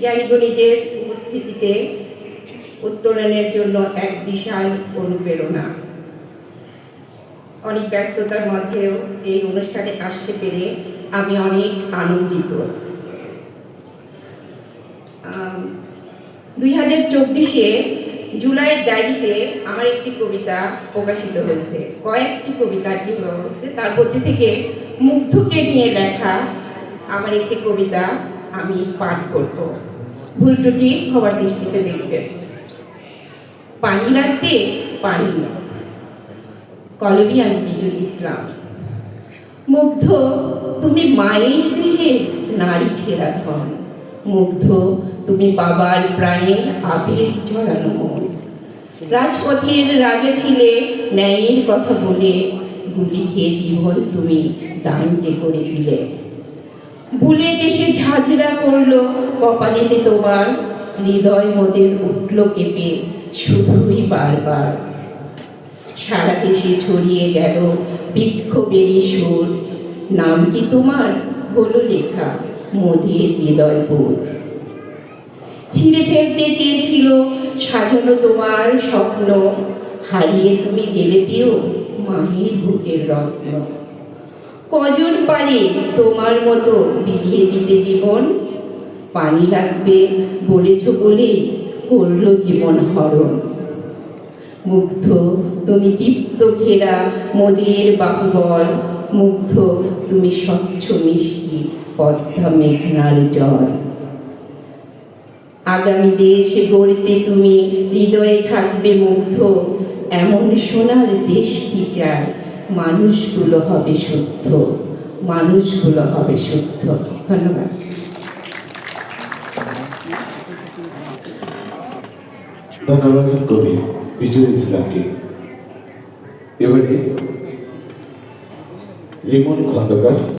জ্ঞানীগণিজের উপস্থিতিতে উত্তরণের জন্য এক বিশাল অনুপ্রেরণা। অনেক ব্যস্ততার মধ্যেও এই অনুষ্ঠানে আসতে পেরে আমি অনেক আনন্দিত। দুই হাজার চব্বিশে জুলাইয়ের ডায়েরিতে আমার একটি কবিতা প্রকাশিত হয়েছে। কয়েকটি কবিতা কি হয়েছে। তার মধ্যে থেকে মুগ্ধকে নিয়ে লেখা আমার একটি কবিতা আমি পাঠ করব। ভুল ত্রুটি হওয়ার দৃষ্টিতে দেখবেন পানি লাগবে? পানি কলবি আমি বিজুল ইসলাম। মুগ্ধ, তুমি মায়ের দিলে নারী ছেড়া ধন। মুগ্ধ, তুমি বাবার প্রাণে আবেগ জড়ানো মন। রাজপথের রাজা ছিলে, ন্যায়ের কথা বলে, গুলি খেয়ে জীবন তুমি দান যে করে দিলে। বুলেট ঝাঁঝরা করল। কপালেতে তোমার হৃদয় মোদের উঠল কেঁপে, শুধুই বারবার। সারা দেশে ছড়িয়ে গেল বিক্ষোভেরই সুর। নামটি তোমার? হলো লেখা মোদের হৃদয়পুর ছিঁড়ে ফেলতে চেয়েছিল সাজানো তোমার স্বপ্ন। হারিয়ে তুমি গেলে পেও মাহির বুকের রত্ন। কজন পারে তোমার মতো বিলিয়ে দিতে জীবন? পানি লাগবে বলেছ বলে করল জীবন হরণ। মুগ্ধ তুমি দীপ্ত ঘেরা মোদের বাহুবল, মুগ্ধ তুমি স্বচ্ছ মিষ্টি পদ্মা মেঘনার জল। আগামী দেশ গড়তে তুমি হৃদয়ে থাকবে মুগ্ধ, এমন সোনার দেশ কি চায় মানুষগুলো হবে শুদ্ধ। মানুষগুলো হবে শুদ্ধ। ধন্যবাদ। ধন্যবাদ কবি বিজয় ইসলামকে। এবারে রিমন খন্দকার।